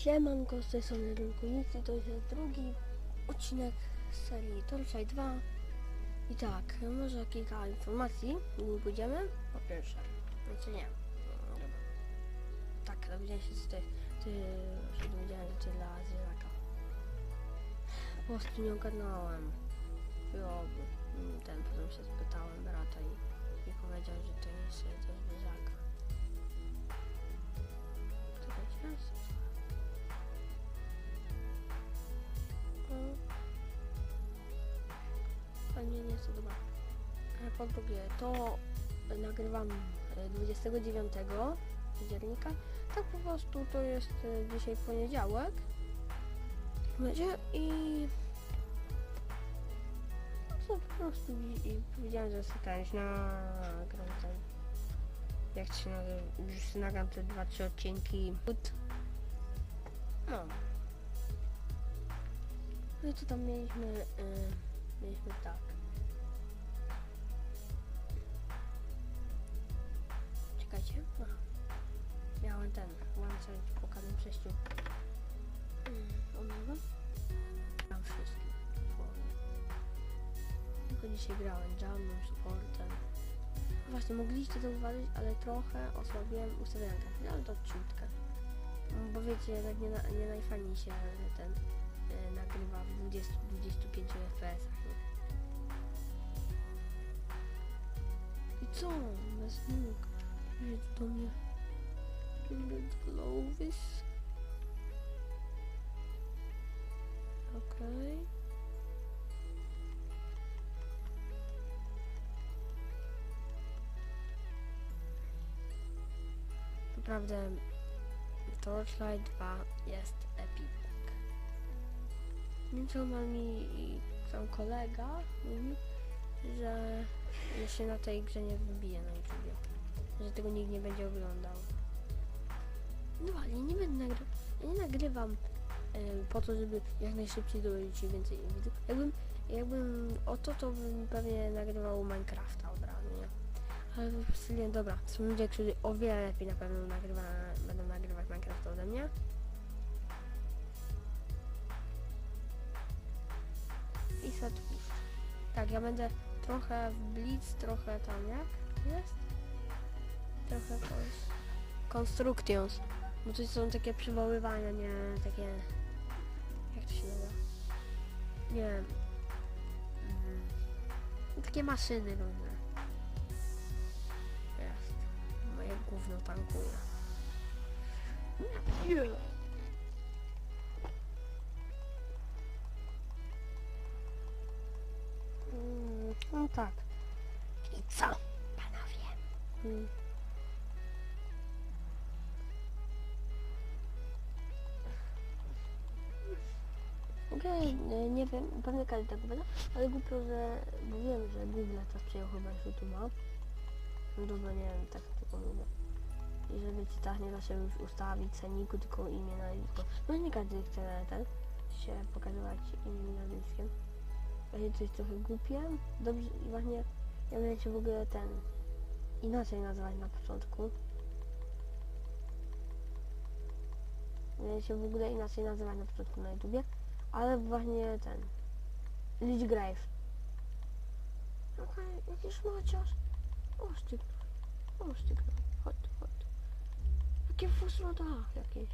Siemanko, z tej strony Rynkulicy, to jest drugi odcinek z serii Torchlight 2 i tak, może kilka informacji, nim pójdziemy. Po pierwsze, znaczy nie, no, dobra. tak, dowiedziałem się, że ty, ty, że dowiedziałem, ty dla zwierzaka. Po prostu nie ogarnąłem. Było, mm, ten, potem się spytałem brata i, i powiedział, że to jest to zwierzaka. Po drugie, to nagrywam e, 29 października. Tak po prostu to jest e, dzisiaj poniedziałek. Będzie i no to po prostu i, powiedziałem, że stać na gram ten jak się nazywa, już nagram te dwa, trzy odcinki. No. No i co tam mieliśmy? y, mieliśmy tak. Miałem ten, łączę po każdym przejściu. Mm, Omega. Mam wszystkie. Tylko dzisiaj grałem Jamem, supportem. Właśnie mogliście zauważyć, ale trochę osłabiłem ustawiankę, ale to ciutkę. Mm, Bo wiecie, tak nie, na, nie najfajniej się ten e, nagrywa w 20-25 fps. I co? Bez nóg. Jedź do mnie. Bez Glowis. Okej. Naprawdę Torchlight 2 jest epic. Nieco mi tam kolega mówi, że się na tej grze nie wybije na YouTubie. Że tego nikt nie będzie oglądał. No ale nie będę nagrywał. Ja nie nagrywam po to, żeby jak najszybciej dojść więcej widzów. Jakbym, jakbym o to, to bym pewnie nagrywał Minecrafta od razu, nie? Ale prostu nie, dobra. Są ludzie, którzy o wiele lepiej na pewno nagrywa, będą nagrywać Minecrafta ode mnie. I set push. Tak, ja będę trochę w blitz, trochę tam jak jest? Trochę kons constructions. Bo to są takie przywoływania, nie takie... Jak to się nazywa? Nie wiem. Mm. Takie maszyny różne. Jest. Moje gówno tankuje. Mm, No tak. Nie, nie wiem, pewnie każdy tak powiedział, ale głupio, że, bo wiem, że Google teraz przyjął chyba z YouTube'a. No dobra, nie wiem, tak tylko mówię. I że wiecie, tak nie da się już ustawić ceniku, tylko imię nazwisko. No nie każdy chce ten się pokazywać imieniem nazwiskiem. Właśnie to jest trochę głupie. Dobrze, i właśnie ja będę się w ogóle ten inaczej nazywać na początku. Będę się w ogóle inaczej nazywać na początku na YouTubie. Ale właśnie ten. Lich Grave. Okej, jakiś maciarz. O, stygnął. O, stygnął. Chodź, chodź. Jakie fusroda jakieś.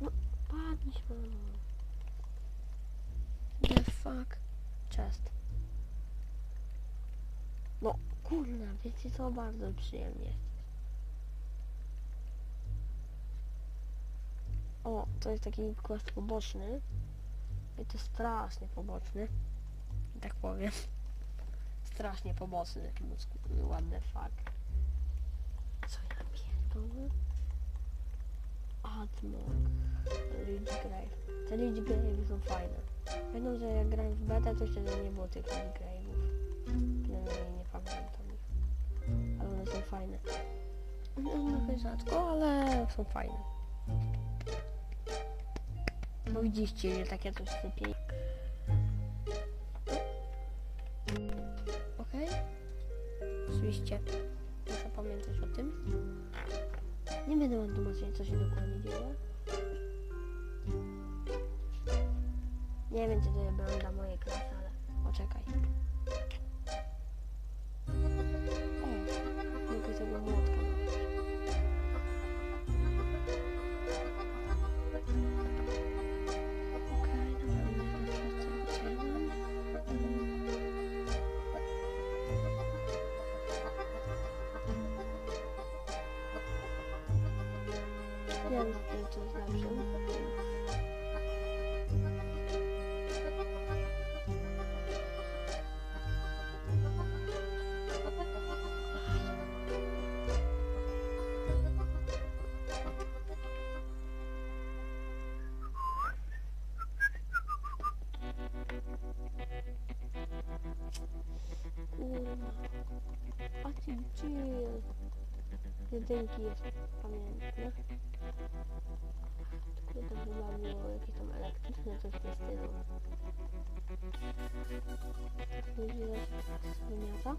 No, padnij się. The fuck? Chest. No, kurna, wiecie co? Bardzo przyjemnie O, to jest taki quest poboczny. I to strasznie poboczny. Tak powiem. Strasznie poboczny. No, the fuck. Co ja pierdolę? Atmog. Lich Grave. Te Lich Grave są fajne. Pamiętam, że jak grałem w betę, to jeszcze nie było tych Lich Grave'ów. Przynajmniej nie pamiętam ich. Ale one są fajne. No, trochę rzadko, ale są fajne. Bo widzieliście, że takie coś sypie. Okej. Oczywiście muszę pamiętać o tym. Nie będę wam tłumaczyć, co się dokładnie dzieje. Nie wiem, czy to jest branda mojej klasy, ale poczekaj. Jedynki jest pamiętne. Tylko to chyba było jakieś tam elektryczne coś w tym stylu. Ludzie wymiata.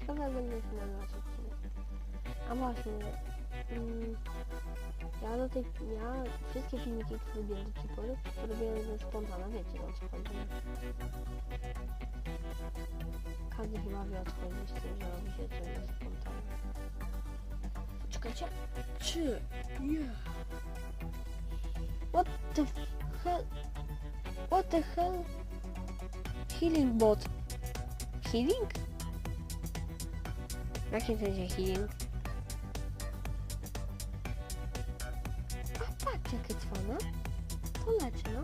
Ciekawe jak będę się nazywać odcinek. A właśnie. Mm, ja do tej, ja wszystkie filmiki, które robiłem do tej pory, ze spontana, wiecie o co chodzi. Każdy chyba wie o co chodzi z tym, że robi się coś ze spontana. Czekajcie. Czy? Yeah. What the hell? What the hell? Healing bot. Healing? W jakim sensie healing? A patrz jakie cwane. To leczy, no.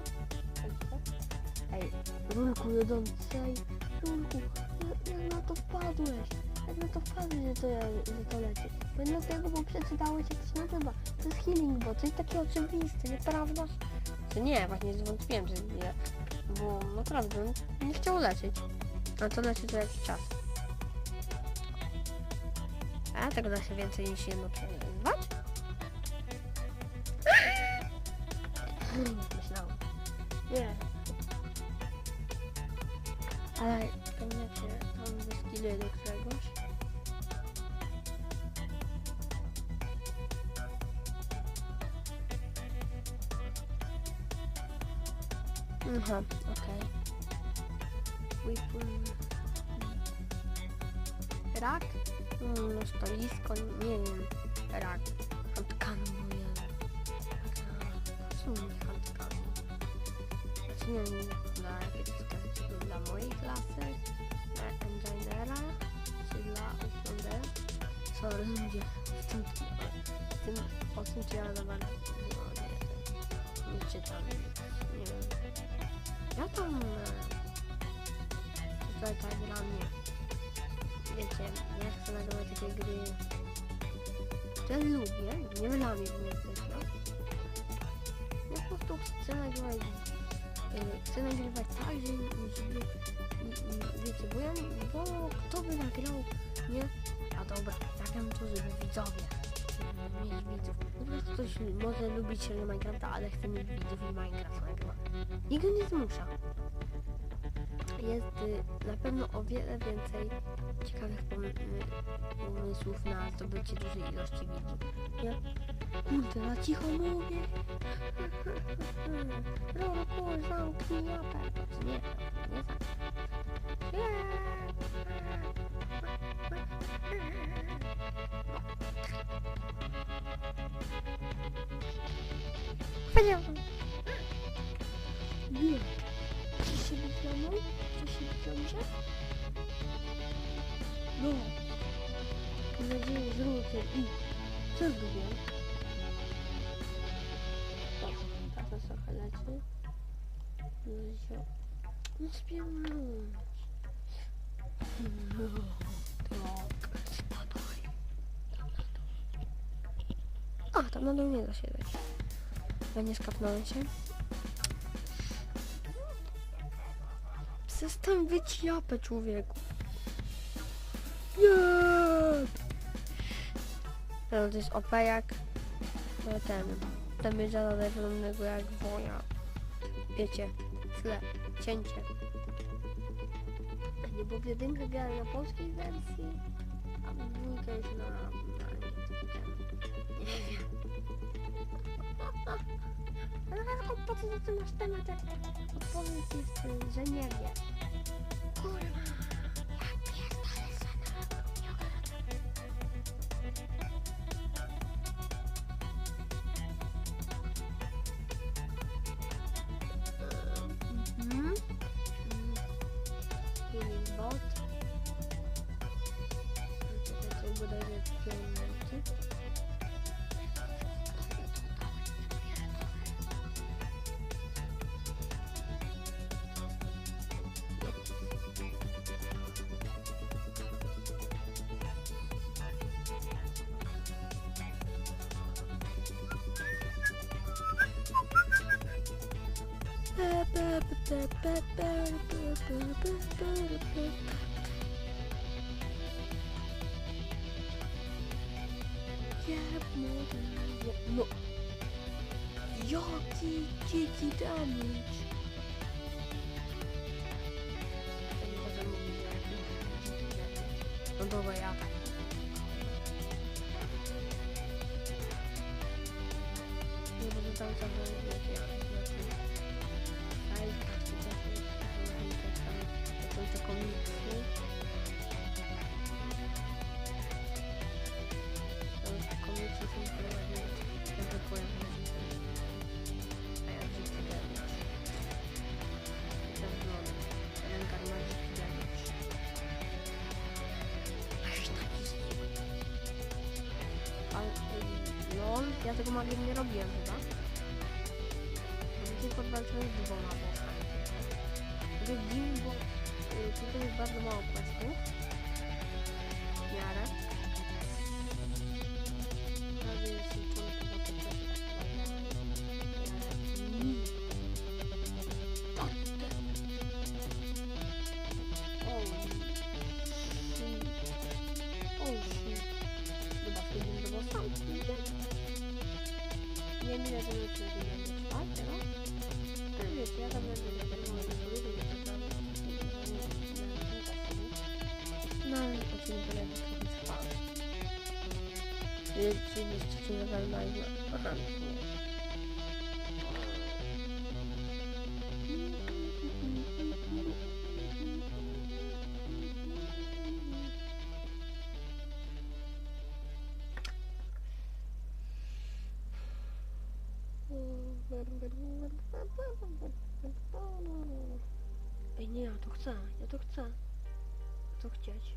Ej, rulku jedzącej. Jak- na to wpadłeś? Jak na to wpadłeś, że to, że to leci? Bo dlatego, bo przeczytałeś jak to się. To jest healing bot, to jest takie oczywiste, nieprawdaż? Czy nie, właśnie zwątpiłem, że nie. Bo naprawdę, nie chciał leczyć. A to leczy co jakiś czas. A tego da się więcej niż jedno przeżywać? Myślałam. Nie. Ale tam wiecie, tam wyskiluje do któregoś. Aha, okej. Weapon. Rak? No stolisko, nie wiem. Rak. Handgun, nie W sumie handgun. Znaczy nie wiem, wskazać, czy to dla mojej klasy, dla engineera, czy dla Outlandera. Sorry, ludzie, w tym, w tym, o tym czy ja za no nie, nie czytam, nie wiem. Ja tam, e, tutaj tak dla mnie, wiecie, ja chcę nagrywać takie gry, które lubię, nie dla mnie w niezwykle. Ja po prostu chcę nagrywać, e, chcę nagrywać tak, że, żeby, wiecie, bo ja, bo kto by nagrał, nie? A dobra, nagram to, żeby widzowie, mieć widzów. Po prostu ktoś może lubić się Minecrafta, ale chce mieć widzów i Minecraft nagrywa. Nikt go nie zmusza. Jest y, na pewno o wiele więcej ciekawych y, pomysłów na zdobycie dużej ilości widzów. Nie? Kurde, na cicho mówię. Roku, zamknij japę. Nie, nie zamknij. Nie. Czy się wyplamą? Czy się wypląże? No. Mam nadzieję, że i co zrobię? No spiewam. No, tak, spadaj. A, tam na dół nie da się dać. Ja nie skapnąłem się. Przestań wyć japę, człowieku. Nie! No, to jest OP jak e, ten. Ten żadnego podobnego jak woja. Wiecie, tle, cięcie bo w jedynkę grałem na polskiej wersji, a w dwójkę już na, na nie wiem. Ale Radko, po co za to masz temat, jak odpowiedź jest, że nie wiesz? Kurwa! ba ba ba ba ba ba の陽気メージ walczyłem z dwoma bossami. Gdy Dim, bo y, tutaj jest Czy level live? Aha, nie. Ej, nie, ja to chcę, ja to chcę. Co chcieć?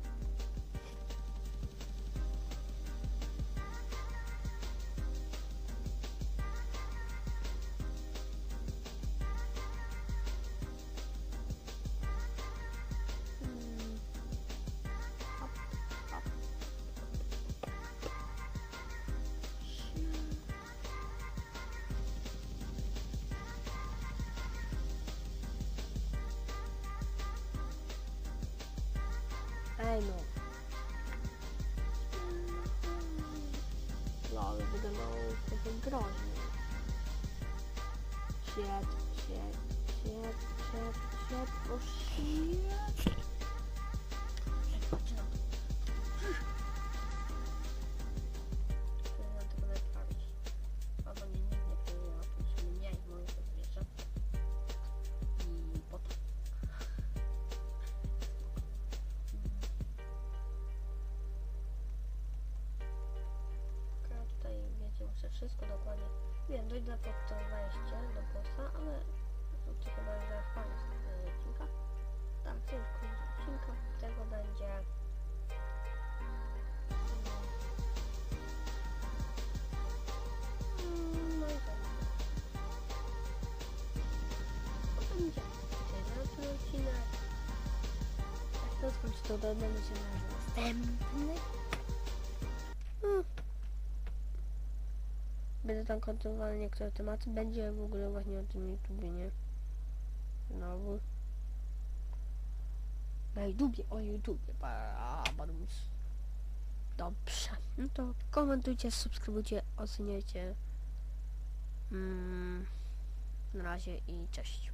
No. Lol, wyglądało trochę groźnie. Shit, shit, shit, shit, shit, o shit. Wszystko dokładnie... Wiem, dojdę pod to wejście do bossa, ale to chyba że w koniec odcinka. Tak, to jest koniec odcinka. Tego będzie... Mm, No i to. To będzie ten odcinek. Jak to skończy, to dodamy się na następny. Hmm. Będę tam kontynuował niektóre tematy. Będzie w ogóle właśnie o tym YouTubie, nie? Znowu. Na YouTubie, o YouTubie. ba- badums. Dobrze. No to komentujcie, subskrybujcie, oceniajcie. Mm, na razie i cześć.